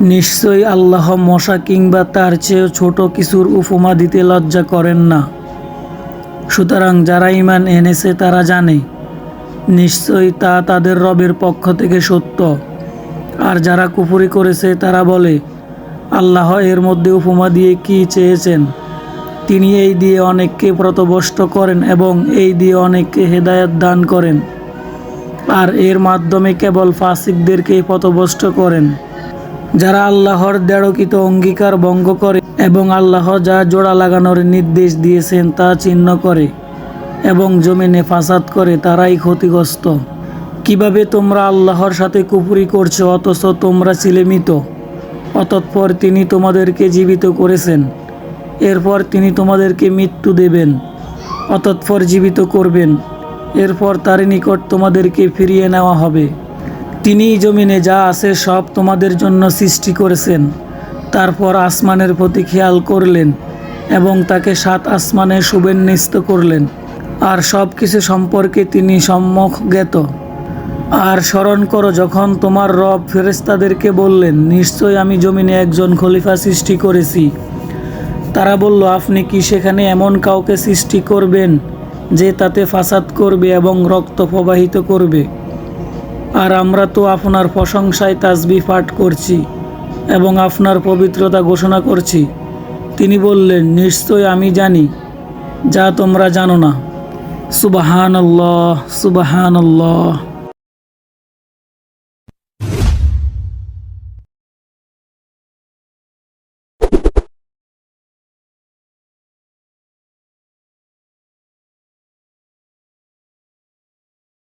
নিশ্চয়ই আল্লাহ মশা কিংবা তার চেয়েও ছোট কিছুর উপমা দিতে লজ্জা করেন না। সুতরাং যারা ইমান এনেছে তারা জানে, নিশ্চয়ই তা তাদের রবের পক্ষ থেকে সত্য। আর যারা কুফরি করেছে তারা বলে, আল্লাহ এর মধ্যে উপমা দিয়ে কি চেয়েছেন? তিনি এই দিয়ে অনেককে প্রতবষ্ট করেন এবং এই দিয়ে অনেককে হেদায়ত দান করেন। আর এর মাধ্যমে কেবল ফাসিকদেরকেই পথভ্রষ্ট করেন। যারা আল্লাহর দেড়কিত অঙ্গীকার ভঙ্গ করে এবং আল্লাহ যা জোড়া লাগানোর নির্দেশ দিয়েছেন তা চিহ্ন করে এবং জমিনে ফাসাদ করে তারাই ক্ষতিগ্রস্ত। কীভাবে তোমরা আল্লাহর সাথে কুপুরি করছ অথচ তোমরা ছিলে মৃত অতঃপর তিনি তোমাদেরকে জীবিত করেছেন। এরপর তিনি তোমাদেরকে মৃত্যু দেবেন। অতঃপর জীবিত করবেন। এরপর তার নিকট তোমাদেরকে ফিরিয়ে নেওয়া হবে। তিনিই জমিনে যা আছে সব তোমাদের জন্য সৃষ্টি করেছেন। তারপর আসমানের প্রতি খেয়াল করলেন এবং তাকে সাত আসমানে সুবেন্নিস্ত করলেন। আর সব কিছু সম্পর্কে তিনি সম্মুখ জ্ঞাত। আর স্মরণ করো, যখন তোমার রব ফেরেস্তাদেরকে বললেন, নিশ্চয় আমি জমিনে একজন খলিফা সৃষ্টি করেছি। তারা বলল, আপনি কি সেখানে এমন কাউকে সৃষ্টি করবেন যে তাতে ফাসাদ করবে এবং রক্ত প্রবাহিত করবে? আর আমরা তো আপনার প্রশংসায় তাজবি পাঠ করছি এবং আপনার পবিত্রতা ঘোষণা করছি। তিনি বললেন, নিশ্চয় আমি জানি, যা তোমরা জানো না। সুবাহান আল্লাহ সুবাহান আল্লাহ